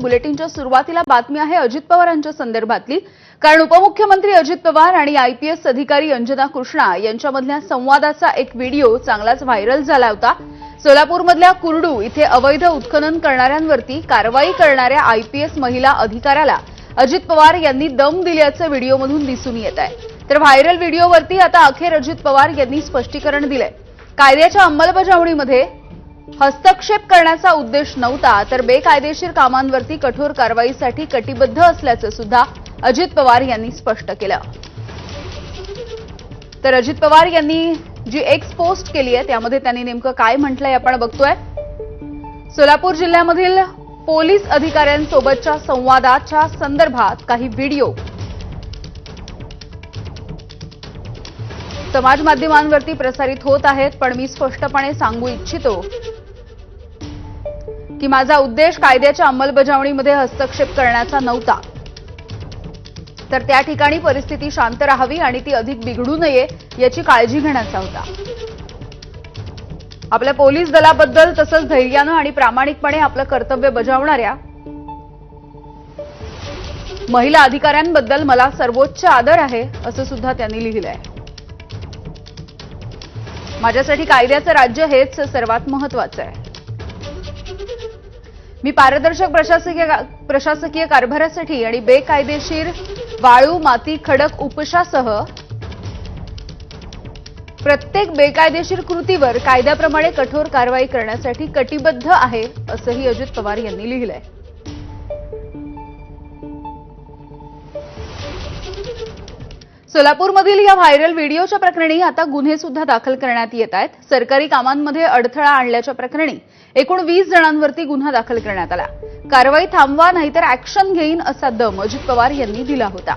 बुलेटिनच्या सुरुवातीला बातमी आहे अजित पवारांच्या संदर्भातली. कारण उपमुख्यमंत्री अजित पवार आणि आयपीएस अधिकारी अंजना कृष्णा यांच्यामधल्या संवादाचा एक व्हिडिओ चांगलाच व्हायरल झाला होता. सोलापूरमधल्या कुर्डू इथे अवैध उत्खनन करणाऱ्यांवरती कारवाई करणाऱ्या आयपीएस महिला अधिकाऱ्याला अजित पवार यांनी दम दिल्याचं व्हिडिओमधून दिसून येत आहे. तर व्हायरल व्हिडिओवरती आता अखेर अजित पवार यांनी स्पष्टीकरण दिलंय. कायद्याच्या अंमलबजावणीमध्ये हस्तक्षेप करण्याचा उद्देश नव्हता तर बेकायदेशीर कामांवरती कठोर कारवाईसाठी कटिबद्ध असल्याचं सुद्धा अजित पवार यांनी स्पष्ट केलं. तर अजित पवार यांनी जी एक्स पोस्ट केली आहे त्यामध्ये त्यांनी नेमकं काय म्हटलंय आपण बघतोय. सोलापूर जिल्ह्यामधील पोलीस अधिकाऱ्यांसोबतच्या संवादाच्या संदर्भात काही व्हिडिओ. समाज माध्यमांवरती प्रसारित होत आहेत पण मी स्पष्टपणे सांगू इच्छितो की माझा उद्देश कायद्याच्या अंमलबजावणीमध्ये हस्तक्षेप करण्याचा नव्हता. तर त्या ठिकाणी परिस्थिती शांत राहावी आणि ती अधिक बिघडू नये याची काळजी घेण्याचा होता. आपल्या पोलीस दलाबद्दल तसंच धैर्यानं आणि प्रामाणिकपणे आपलं कर्तव्य बजावणाऱ्या महिला अधिकाऱ्यांबद्दल मला सर्वोच्च आदर आहे असं सुद्धा त्यांनी लिहिलंय. माझ्यासाठी कायद्याचं राज्य हेच सर्वात महत्वाचं आहे. मी पारदर्शक प्रशासकीय प्रशासकीय कारभारासाठी आणि बेकायदेशीर वाळू माती खडक उपशासह प्रत्येक बेकायदेशीर कृतीवर कायद्याप्रमाणे कठोर कारवाई करण्यासाठी कटिबद्ध आहे असंही अजित पवार यांनी लिहिलंय. सोलापूरमधील या व्हायरल व्हिडिओच्या प्रकरणी आता गुन्हे सुद्धा दाखल करण्यात येत आहेत. सरकारी कामांमध्ये अडथळा आणल्याच्या प्रकरणी एकूण वीस जणांवरती गुन्हा दाखल करण्यात आला. कारवाई थांबवा नाहीतर ऍक्शन घेईन असा दम अजित पवार यांनी दिला होता.